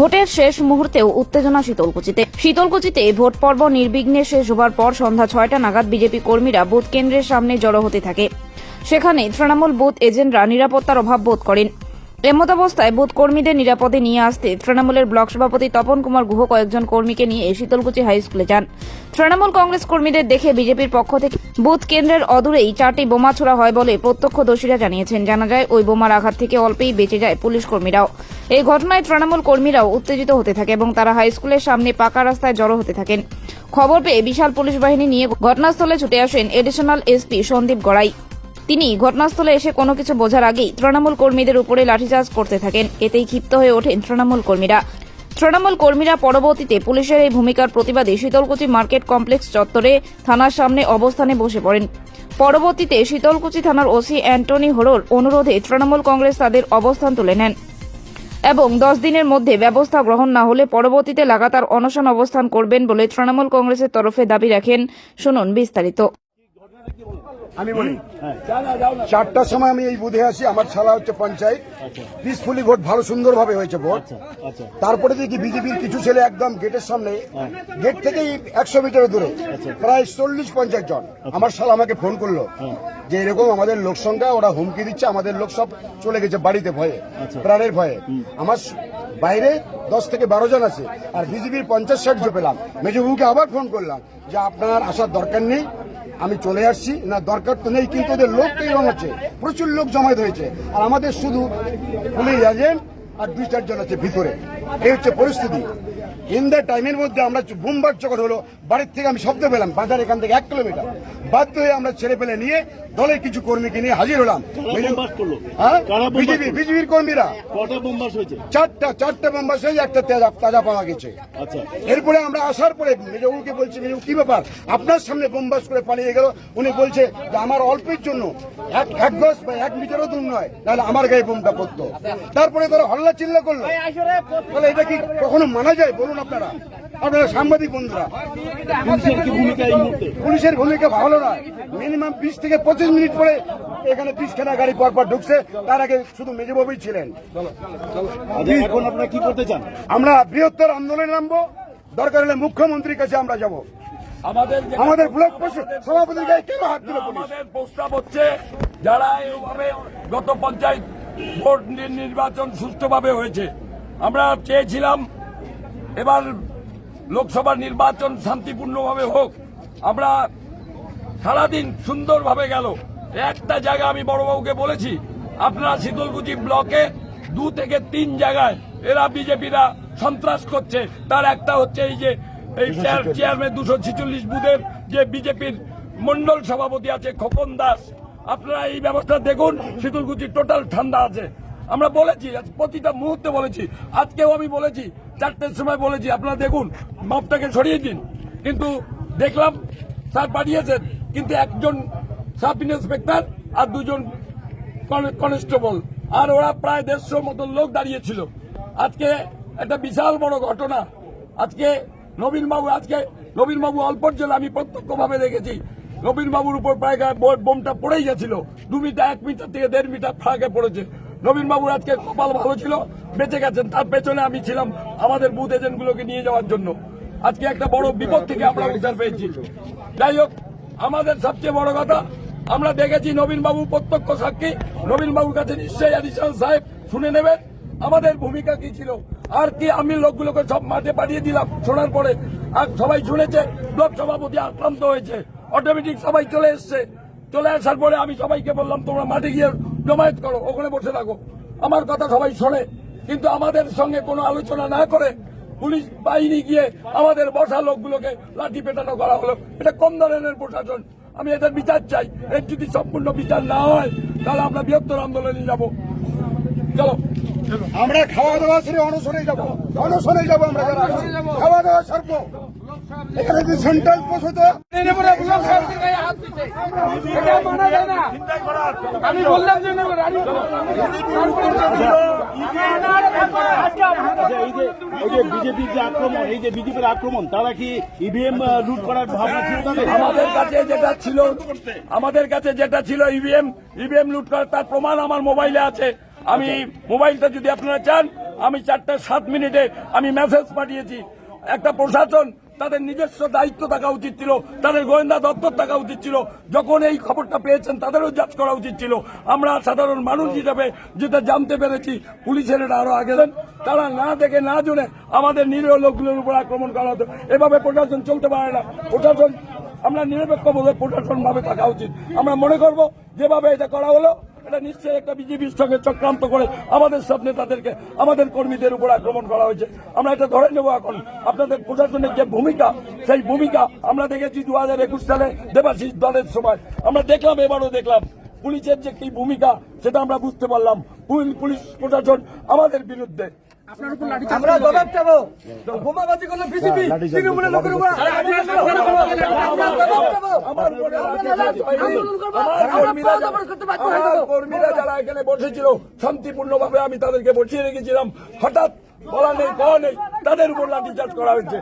ভোটের শেষ মুহূর্তেও উত্তেজনা শীতলকুচিতে। শীতলকুচিতে ভোট পর্ব নির্বিঘ্নে শেষ হবার পর সন্ধ্যা ছয়টা নাগাদ বিজেপি কর্মীরা বুথ কেন্দ্রের সামনে জড়ো হতে থাকে। সেখানে তৃণমূল বুথ এজেন্টরা নিরাপত্তার অভাব বোধ করেন। এমতাবস্থায় বুথ কর্মীদের নিরাপদে নিয়ে আসতে তৃণমূলের ব্লক সভাপতি তপন কুমার গুহ কয়েকজন কর্মীকে নিয়ে শীতলকুচি হাই স্কুলে যান। তৃণমূল কংগ্রেস কর্মীদের দেখে বিজেপির পক্ষ থেকে বুথ কেন্দ্রের অদূরেই চারটি বোমা ছোড়া হয় বলে প্রত্যক্ষদর্শীরা জানিয়েছেন। জানা যায়, ওই বোমার আঘাত থেকে অল্পেই বেঁচে যায় পুলিশ কর্মীরাও। এই ঘটনায় তৃণমূল কর্মীরাও উত্তেজিত হতে থাকে এবং তারা হাই স্কুলের সামনে পাকা রাস্তায় জড়ো হতে থাকেন। খবর পেয়ে বিশাল পুলিশ বাহিনী নিয়ে ঘটনাস্থলে ছুটে আসেন এডিশনাল এসপি সন্দীপ গড়াই। তিনি ঘটনাস্থলে এসে কোনো কিছু বোঝার আগেই তৃণমূল কর্মীদের উপরে লাঠিচার্জ করতে থাকেন। এতেই ক্ষিপ্ত হয়ে ওঠেন তৃণমূল কর্মীরা। তৃণমূল কর্মীরা পরবর্তীতে পুলিশের এই ভূমিকার প্রতিবাদে শীতলকুচি মার্কেট কমপ্লেক্স চত্বরে থানার সামনে অবস্থানে বসে পড়েন। পরবর্তীতে শীতলকুচি থানার ওসি অ্যান্টনি হোরোর অনুরোধে তৃণমূল কংগ্রেস তাদের অবস্থান তুলে নেন। এবং দশ দিনের মধ্যে ব্যবস্থা গ্রহণ না হলে পরবর্তীতে লাগাতার অনশন অবস্থান করবেন বলে তৃণমূল কংগ্রেসের তরফে দাবি রাখেন। শুনুন বিস্তারিত। আমি বলি চারটার সময় আমি এই বুধে আসি আমার শালা হচ্ছে পঞ্চায়েত। পিসফুলি ভোট ভালো সুন্দর ভাবে হয়েছে ভোট। আচ্ছা তারপরে দেখি বিজেপির কিছু ছেলে একদম গেটের সামনে গেট থেকেই একশো মিটার দূরে প্রায় চল্লিশ পঞ্চাশ জন। আমার শালা আমাকে ফোন করল যে এরকম আমাদের লোক সংখ্যা ওরা হুমকি দিচ্ছে আমাদের লোক সব চলে গেছে বাড়িতে ভয়ে প্রাণের ভয়ে। আমার বাইরে দশ থেকে বারো জন আছে আর বিজেপির পঞ্চাশ ষাট পেলাম। মেজবাবুকে আবার ফোন করলাম যে আপনার আসার দরকার নেই আমি চলে আসছি, না, দরকার তো নেই, কিন্তু ওদের লোক তো এরকম হচ্ছে। প্রচুর লোক জমায়েত হয়েছে। আর আমাদের শুধু পুলিশ এজেন্ট আর দুই চারজন আছে ভিতরে। এই হচ্ছে পরিস্থিতি। ইন দ্য টাইমের মধ্যে আমরা বুমবার যখন হলো বাড়ির থেকে আমি শব্দ পেলাম বাজার এখান থেকে এক কিলোমিটার। বাধ্য হয়ে আমরা ছেড়ে পেলে নিয়ে দলের কিছু কর্মীকে নিয়ে হাজির হলাম। করল? হ্যাঁ? বিজেপি বিজেপির কর্মীরা। হয়েছে? চারটা চারটা বোম্বাস হয়ে একটা তাজা তাজা পাওয়া গেছে। আচ্ছা। এরপরে আমরা আসার পরে মেজবাবুকে বলছি মেজবাবু কি ব্যাপার? আপনার সামনে বোমবাস করে পালিয়ে গেল? উনি বলছে যে আমার অল্পের জন্য এক এক গজ বা এক মিটারও দূর নয় তাহলে আমার গায়ে বোমটা পড়তো। তারপরে তারা হল্লা চিল্লা করল। তাহলে এটা কি কখনো মানা যায়? বলুন আপনারা। আপনারা সাংবাদিক বন্ধুরা। পুলিশের ভূমিকা ভালো না মিনিমাম বিশ থেকে পঁচিশ মিনিট পরে এখানে বিশখানা গাড়ি পরপর ঢুকছে। তার আগে শুধু মেজবাবুই ছিলেন। আচ্ছা এখন আপনারা কি করতে চান? আমরা বৃহত্তর আন্দোলনে নামবো। দরকার হলে মুখ্যমন্ত্রীর কাছে আমরা যাব। আমাদের ব্লক সভাপতির গায়ে কেন হাত দিল আমাদের প্রস্তাব হচ্ছে যারা এইভাবে গত পঞ্চায়েত ভোট নির্বাচন সুষ্ঠুভাবে হয়েছে। আমরা চেয়েছিলাম এবার লোকসভা নির্বাচন শান্তিপূর্ণভাবে হোক। আমরা সারাদিন সুন্দরভাবে গেল। একটা জায়গা আমি বড়বাবুকে বলেছি আপনারা শীতলকুচি ব্লকে দু থেকে তিন জায়গায় এরা বিজেপিরা সন্ত্রাস করছে। তার একটা হচ্ছে এই যে এই চেয়ার চেয়ারম্যান দুশো ছিচল্লিশ বুথের যে বিজেপির মন্ডল সভাপতি আছে খোকন দাস, আপনারা এই ব্যবস্থা দেখুন, শীতলকুচি টোটাল ঠান্ডা আছে। আমরা বলেছি প্রতিটা মুহূর্তে বলেছি, আজকেও আমি বলেছি, চারটের সময় বলেছি, আপনারা দেখুন, মাপটাকে সরিয়ে দিন। কিন্তু দেখলাম, স্যার পাঠিয়েছেন, কিন্তু একজন সাব ইন্সপেক্টর আর দুজন কনস্টেবল, আর ওরা প্রায় দেড়শো মতো লোক দাঁড়িয়েছিল। আজকে একটা বিশাল বড় ঘটনা, আজকে নবীন বাবু আজকে নবীন বাবু অল্পর জন্য আমি প্রত্যক্ষভাবে দেখেছি। নবীনবাবুর উপর প্রায় বোমটা পড়েই গেছিল। দু মিটার, এক মিটার থেকে দেড় মিটার ফাঁকে পড়েছে। নবীন বাবুর আজকে কপাল ভালো ছিল, বেঁচে গেছেন। তার পেছনে আমি ছিলাম আমাদের বুথ এজেন্টগুলোকে নিয়ে যাওয়ার জন্য। আজকে একটা বড় বিপদ থেকে আমরা উদ্ধার পেয়েছি। যাই হোক, আমাদের সবচেয়ে বড় কথা, আমরা দেখেছি নবীনবাবু প্রত্যক্ষ সাক্ষী। নবীনবাবুর কাছে নিশ্চয়ই অ্যাডিশনাল সাহেব শুনে নেবেন। আমাদের ভূমিকা কি ছিল? আর কি আমি লোকগুলোকে সব মাঠে পাঠিয়ে দিলাম শোনার পরে। আর সবাই শুনেছে, ব্লক সভাপতি আক্রান্ত হয়েছে। অটোমেটিক সবাই চলে এসছে। চলে আসার পরে আমি সবাইকে বললাম, তোমরা মাঠে গিয়ে জমায়েত করো, ওখানে বসে থাকো। আমার কথা সবাই শোনে। কিন্তু আমাদের সঙ্গে কোনো আলোচনা না করে পুলিশ বাহিনী গিয়ে আমাদের বসা লোকগুলোকে লাঠি পেটানো করা হলো। এটা কম ধরনের প্রশাসন? আমি এদের বিচার চাই। এর যদি সম্পূর্ণ বিচার না হয়, তাহলে আমরা বৃহত্তর আন্দোলনে যাব। চলো। আমরা খাওয়া দাওয়া ছেড়ে অনশনে যাব। অনশনে যাব আমরা খাওয়া দাওয়া ছাড়বো। এখানে যে সেন্ট্রাল পোস্ট হতো আমি বললাম যে এই যে এই যে বিজেপির যে আক্রমণ এই যে বিজেপির আক্রমণ তারা কি ইভিএম লুট করার ভাবনা ছিল আমাদের কাছে যেটা ছিল আমাদের কাছে যেটা ছিল ইভিএম ইভিএম লুট করার তার প্রমাণ আমার মোবাইলে আছে। আমি মোবাইলটা যদি আপনারা চান আমি চারটা সাত মিনিটে আমি মেসেজ পাঠিয়েছি। একটা প্রশাসন তাদের নিজস্ব দায়িত্ব থাকা উচিত ছিল তাদের গোয়েন্দা দপ্তর থাকা উচিত ছিল। যখন এই খবরটা পেয়েছেন তাদেরও যাচ করা উচিত ছিল। আমরা সাধারণ মানুষ হিসাবে যেটা জানতে পেরেছি পুলিশের এটা আরও আগে দেন। তারা না দেখে না জুনে আমাদের নিরীহ লোকগুলোর উপর আক্রমণ করা হতো। এভাবে প্রশাসন চলতে পারে না। প্রশাসন আমরা নিরপেক্ষ ভাবে প্রশাসন ভাবে থাকা উচিত। আমরা মনে করব যেভাবে এটা করা হলো এটা নিশ্চয়ই একটা বিজেপির সঙ্গে চক্রান্ত করে আমাদের সব নেতাদেরকে, আমাদের কর্মীদের উপর আক্রমণ করা হয়েছে। আমরা এটা ধরে নেব এখন। আপনাদের প্রশাসনের যে ভূমিকা, সেই ভূমিকা আমরা দেখেছি দু হাজার একুশ সালে দেবাশিস দলের সময়। আমরা দেখলাম, এবারও দেখলাম। পুলিশের যে কি ভূমিকা সেটা আমরা বুঝতে পারলাম। পুলিশ পুলিশ প্রশাসন আমাদের বিরুদ্ধে। আমরা জবাব চাবো বোমাবাজি করলে বিজেপি তৃণমূলের লোকের উপর আমরা জবাব চাবো আমার হয় কর্মীরা যারা- এখানে বসেছিল শান্তিপূর্ণ ভাবে আমি তাদেরকে বসিয়ে রেখেছিলাম। হঠাৎ বলা নেই পাওয়া নেই তাদের উপর লাঠিচার্জ করা হয়েছে।